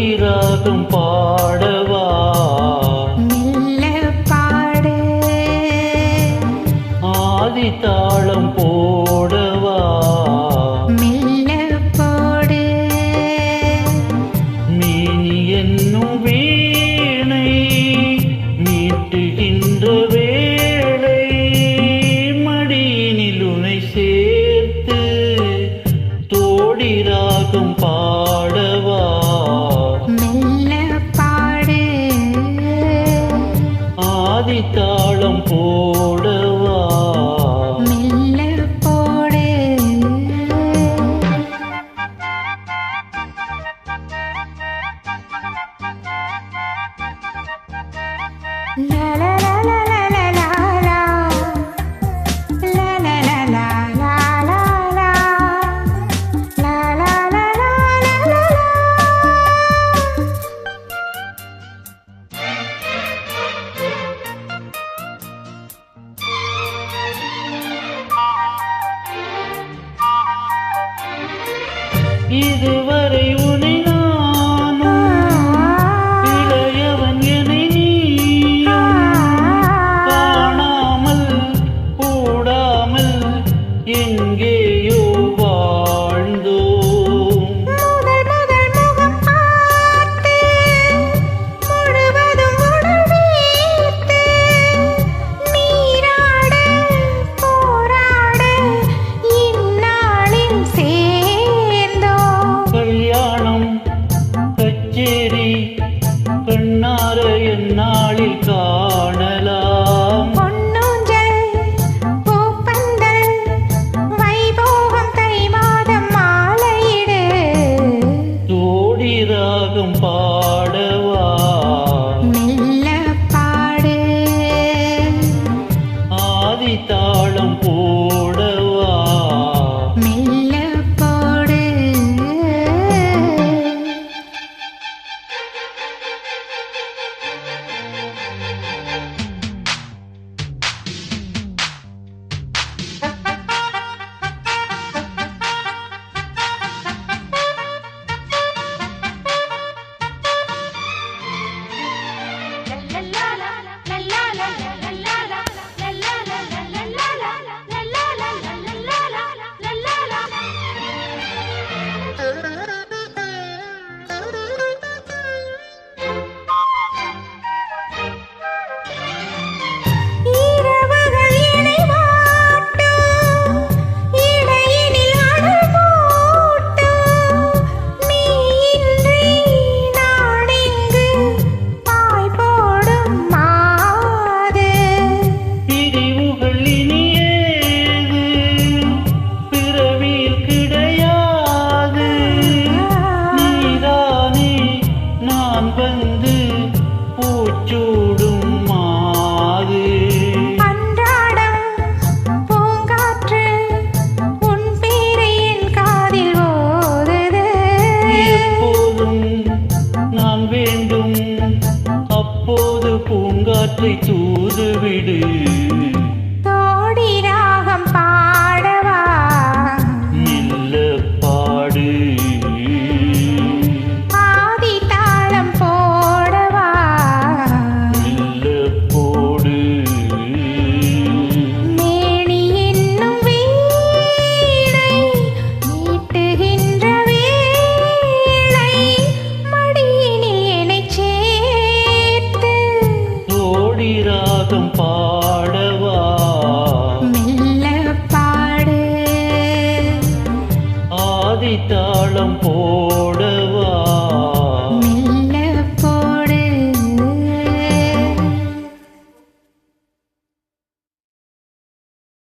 ராத்திராகும் பாடவா ஆதி தாளம் போ இதுவரை கண்ணார என்னால் to 吧。